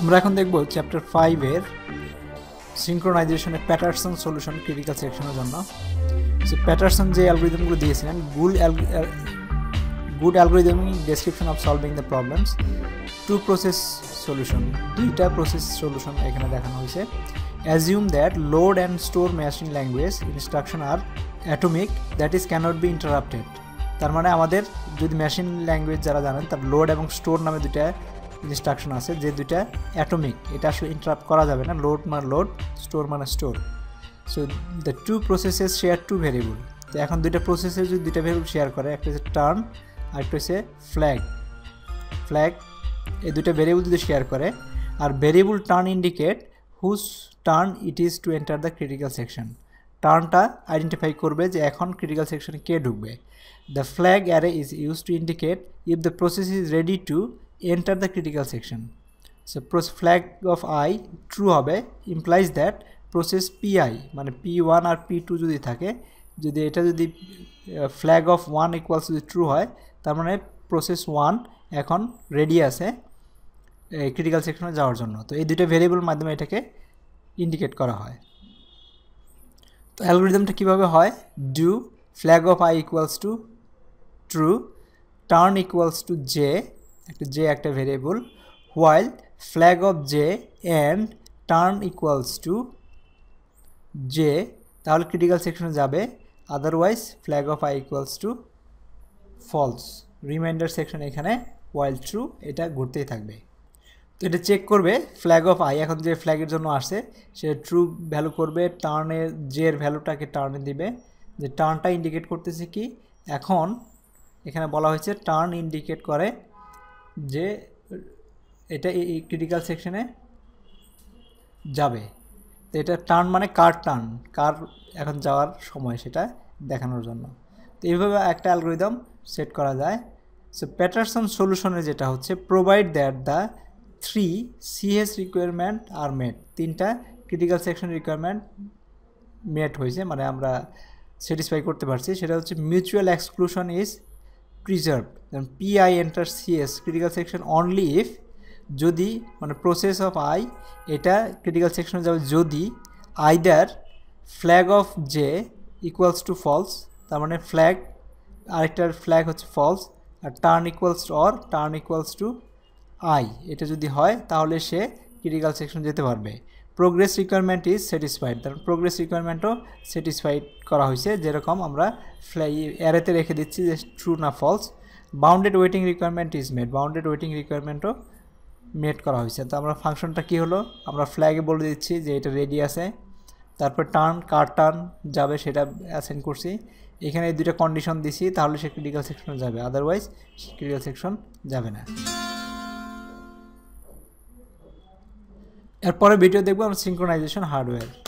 আমরা এখন দেখব চ্যাপ্টার ফাইভের সিঙ্ক্রোনাইজেশনের প্যাটারসন সলিউশন ক্রিটিক্যাল সেকশনের জন্য। সো প্যাটারসন যে অ্যালগোরিদমগুলো দিয়েছিলেন good good algorithmic description of solving the problems two process solution দুইটা প্রসেস সলিউশন এখানে দেখানো হয়েছে। Assume that load and store machine language instruction are atomic that is cannot be interrupted তার মানে আমাদের যদি মেশিন ল্যাঙ্গুয়েজ যারা জানেন, তার লোড এবং স্টোর নামে দুইটা ইনস্ট্রাকশন আছে যে দুইটা অ্যাটমিক এটা আসলে ইন্টারাপ্ট করা যাবে না লোড মানে লোড স্টোর মানে store so the two processes share two variable তো এখন দুইটা প্রসেসে যদি দুইটা ভেরিয়েবল শেয়ার করে, একটা হচ্ছে টার্ন আর একটা হচ্ছে ফ্ল্যাগ ফ্ল্যাগ এই দুইটা ভেরিয়েবল যদি শেয়ার করে, আর variable turn indicate whose turn it is to enter the critical section টার্নটা identify করবে যে এখন ক্রিটিক্যাল সেকশনে কে ঢুকবে। The flag array is use to indicate if the process is ready to enter the critical section so flag of I true হবে implies that process PI মানে P one আর P two যদি থাকে যদি এটা যদি ফ্ল্যাগ অফ ওয়ান ইকুয়ালস যদি true হয় তার মানে প্রসেস ওয়ান এখন রেডি আছে ক্রিটিক্যাল সেকশনে যাওয়ার জন্য তো এই দুটো ভেরিয়েবল মাধ্যমে এটাকে ইন্ডিকেট করা হয় তো অ্যালগোরিদমটা কীভাবে হয় do flag of I equals to true turn equals to J একটা জে একটা variable while flag of J and turn equals to J তাহলে ক্রিটিক্যাল সেকশনে যাবে। Otherwise flag of I equals to false reminder section এখানে while true এটা ঘুরতেই থাকবে। তো এটা চেক করবে ফ্ল্যাগ অফ আই এখন যে ফ্ল্যাগের জন্য আসে সে ট্রু ভ্যালু করবে টার্নের জের ভ্যালুটাকে টার্নে দিবে। যে টার্নটা ইন্ডিকেট করতেছে কি? এখন এখানে বলা হয়েছে টার্ন ইন্ডিকেট করে যে এটা এই ক্রিটিক্যাল সেকশনে যাবে। তো এটা টার্ন মানে কার টার্ন কার এখন যাওয়ার সময় সেটা দেখানোর জন্য। তো এইভাবে একটা অ্যালগোরিদম সেট করা যায়। সো প্যাটারসন সলিউশনে যেটা হচ্ছে provide that the three CS requirement are met তিনটা ক্রিটিক্যাল সেকশন রিকোয়ারমেন্ট মেট হয়েছে মানে আমরা স্যাটিসফাই করতে পারছি। সেটা হচ্ছে mutual exclusion is preserve PI enter CS critical section only if যদি মানে প্রসেস অফ আই এটা ক্রিটিক্যাল সেকশনে যাবে যদি either flag of J equals to false তার মানে ফ্ল্যাগ আরেকটার ফ্ল্যাগ হচ্ছে false R turn equals to or turn equals to I এটা যদি হয় তাহলে সে ক্রিটিক্যাল সেকশন যেতে পারবে। প্রোগ্রেস রিকোয়ারমেন্ট ইজ স্যাটিসফাইড কারণ প্রোগ্রেস রিকোয়ারমেন্টও স্যাটিসফাইড করা হয়েছে। যেরকম আমরা অ্যারেতে রেখে দিচ্ছি যে ট্রু না false bounded waiting requirement is made bounded waiting রিকোয়ারমেন্টও made করা হয়েছে। তো আমরা ফাংশনটা কী হলো? আমরা ফ্ল্যাগে বলে দিচ্ছি যে এটা রেডি আছে। তারপর টার্ন কার টার্ন যাবে সেটা অ্যাসেন্ড করছি। এখানে এই দুটো কন্ডিশন দিছি, তাহলে সে ক্রিটিক্যাল সেকশন যাবে। আদারওয়াইজ সে ক্রিটিক্যাল সেকশন যাবে না। এরপরে ভিডিও দেখব আমরা সিঙ্ক্রোনাইজেশন হার্ডওয়্যার